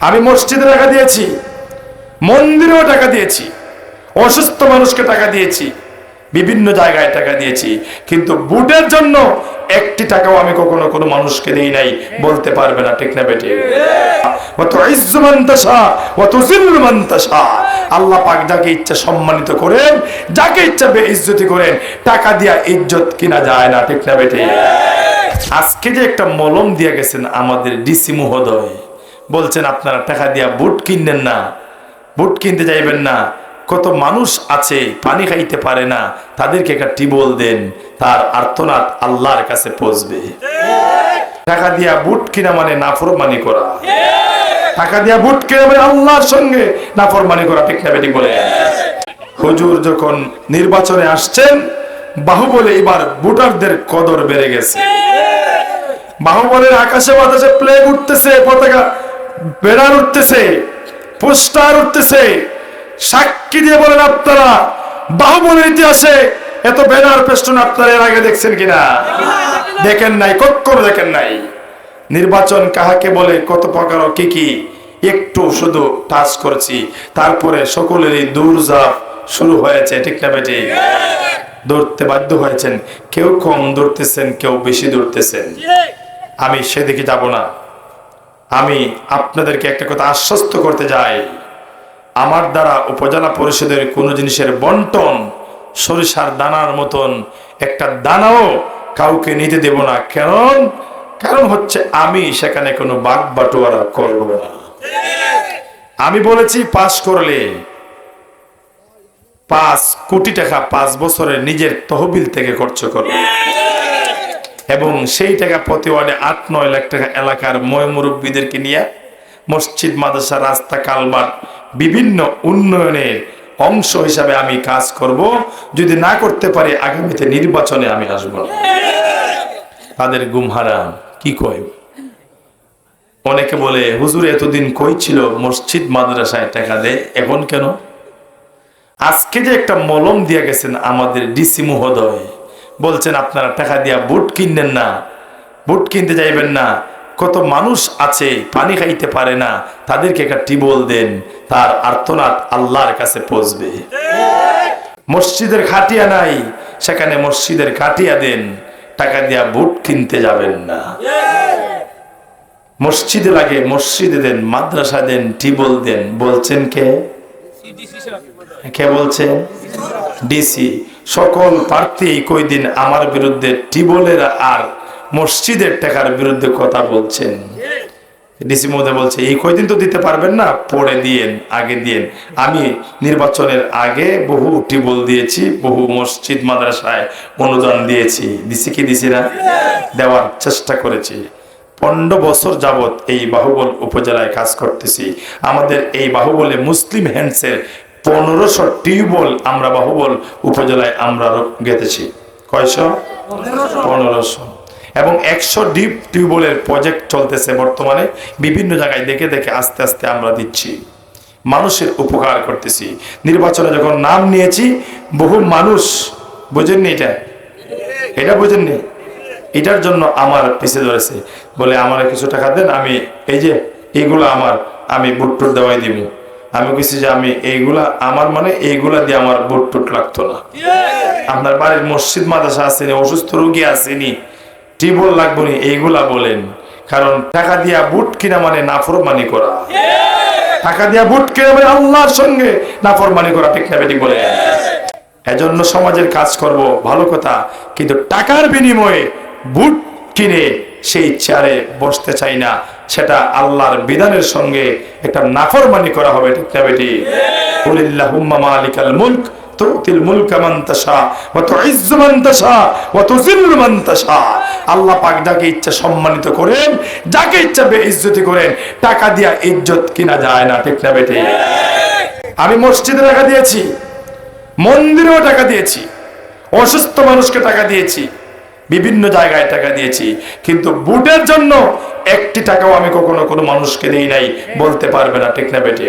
আমি মসজিদে টাকা দিয়েছি, মন্দিরেও টাকা দিয়েছি, অসুস্থ মানুষকে টাকা দিয়েছি, বিভিন্ন জায়গায় টাকা দিয়েছি, কিন্তু বুটের জন্য একটি টাকাও আমি কখনো কোনো মানুষকে দেই নাই, বলতে পারবে না, ঠিক না বেটে? আল্লাহ পাক যাকে ইচ্ছা সম্মানিত করেন, যাকে ইচ্ছা বেইজ্জতি করেন, টাকা দিয়া ইজ্জত কিনা যায় না, ঠিক না বেটে? আজকে যে একটা মলম দিয়ে গেছেন আমাদের ডিসি মহোদয়। বলছেন আপনারা টাকা দিয়া বুট কিনবেন না, বুট কিনতে যাইবেন না। কত মানুষ আছে, পানি খাইতে পারে না, তাদেরকে একটা টিবল দেন, তার আর্তনাদ আল্লাহর কাছে পৌঁছবে। টাকা দিয়া বুট কিনা মানে নাফরমানি করা। টাকা দিয়া বুট কিনা মানে আল্লাহর সঙ্গে নাফরমানি করা। ঠিক না বেটি বলে। হুজুর যখন নির্বাচনে আসছেন, বাহুবলে এবার ভোটারদের কদর বেড়ে গেছে। বাহুবলের আকাশে বাতাসে প্লেগ উঠতেছে, পতাকা বেড়ার উঠতেছে, পোস্টার উঠতেছে। সাক্ষী দিয়ে বলেন আপনারা, বাহুবলের ইতিহাসে এত ব্যানার পেস্টন আপনারা এর আগে দেখছেন কিনা? দেখেন নাই, কখনো দেখেন নাই। নির্বাচন কাহাকে বলে, কত প্রকার কি কি, একটু শুধু টাচ করেছি। তারপরে সকলেরই দৌড়ঝাঁপ শুরু হয়েছে, ঠিক না বেটি? দৌড়তে বাধ্য হয়েছেন। কেউ কম দৌড়তেছেন, কেউ বেশি দৌড়তেছেন। আমি সেদিকে যাব না। আমি আপনাদেরকে একটা কথা আশ্বস্ত করতে যাই। আমার দ্বারা উপজেলা পরিষদের কোনো জিনিসের বন্টন, সরিষার দানার মতন একটা দানাও কাউকে নিতে দেব না। কারণ? কারণ হচ্ছে আমি সেখানে কোনো বাঘ বাটোয়ারা করব না। আমি বলেছি, পাস করলে পাঁচ কোটি টাকা পাঁচ বছরের নিজের তহবিল থেকে খরচ করবে এবং সেই টাকা প্রতি ওয়ার্ডে আট, নয় লাখ টাকা এলাকার ময় মুরব্বীদেরকে নিয়ে মসজিদ, মাদ্রাসা, রাস্তা কালবার বিভিন্ন উন্নয়নের অংশ হিসাবে আমি কাজ করব। যদি না করতে পারি, আগামীতে নির্বাচনে আমি আসব তাদের গুমহারা কি কয়? অনেকে বলে, হুজুর, এতদিন কই ছিল মসজিদ, মাদ্রাসায় টাকা দেয়? এখন কেন? আজকে যে একটা মলম দিয়ে গেছেন আমাদের ডিসি মহোদয়। বলছেন আপনারা, টাকা দিয়া বুট কিনলেন না, বুট কিনতে যাইবেন না। কত মানুষ আছে, পানি খাইতে পারে না, তাদেরকে একটা টিবল দেন, তার আর্তনাদ আল্লাহর কাছে পৌঁছবে। মসজিদের খাটিয়া নাই, সেখানে মসজিদের খাটিয়া দেন, টাকা দিয়া বুট কিনতে যাবেন না। মসজিদে লাগে, মসজিদে দেন, মাদ্রাসা দেন, টিবল দেন। বলছেন কে? কে বলছেন ডিসি। সকল প্রার্থী কয়দিন আমার বিরুদ্ধে টিবলের আর মসজিদের টাকার বিরুদ্ধে কথা বলছেন। ডিসি মহোদয় বলছে, এই কয়দিন তো দিতে পারবেন না? পরে দিয়েন, আগে দিয়েন। আমি নির্বাচনের আগে বহু টিবল দিয়েছি, বহু মসজিদ, মাদ্রাসায় অনুদান দিয়েছি। দিছি কি দিছি না? দেওয়ার চেষ্টা করেছি। পনেরো বছর যাবত এই বাহুবল উপজেলায় কাজ করতেছি। আমাদের এই বাহুবলে মুসলিম হ্যান্ডসের পনেরোশো টিউবওয়েল আমরা বাহুবল উপজেলায় আমরা গেতেছি কয়শো? পনেরোশো। এবং একশো ডিপ টিউবওয়েলের প্রজেক্ট চলতেছে বর্তমানে। বিভিন্ন জায়গায় দেখে দেখে আস্তে আস্তে আমরা দিচ্ছি। মানুষের উপকার করতেছি। নির্বাচনে যখন নাম নিয়েছি বহু মানুষ বোঝেননি এটা? এটা বোঝেননি? এটার জন্য আমার পিছিয়ে ধরেছে। বলে আমার কিছু টাকা দেন আমি এই যে এইগুলো আমার আমি বুট টুট দেওয়াই দিব। আমি কিছু যে আমি এইগুলা, আমার মানে এইগুলা দিয়ে আমার বুট টুট লাগতো না। আপনার বাড়ির মসজিদ মাদ্রাসা আসেনি, অসুস্থ রোগী আসেনি টিবল লাগবো নি, এইগুলা বলেন। কারণ টাকা দিয়া বুট কিনা মানে নাফরমানি করা। টাকা দিয়া বুট কিনা মানে আল্লাহর সঙ্গে নাফরমানি করা, ঠিক না বেটি বলে এজন্য সমাজের কাজ করব, ভালো কথা। কিন্তু টাকার বিনিময়ে বুট কিনে সেই চেয়ারে বসতে চাই না। সেটা আল্লাহর বিধানের সঙ্গে একটা নাফরমানি করা হবে, ঠিক না বেটি? মুলক মান মান মান সম্মানিত করেন, যাকে ইচ্ছা করেন, টাকা দিয়া ইজ্জত কিনা যায় না আমি মসজিদে টাকা দিয়েছি, মন্দিরেও টাকা দিয়েছি, অসুস্থ মানুষকে টাকা দিয়েছি বিভিন্ন জায়গায় টাকা দিয়েছি। কিন্তু বুটের জন্য একটি টাকাও আমি কখনো কোনো মানুষকে দিই নাই, বলতে পারবে না টেকনা বেটি?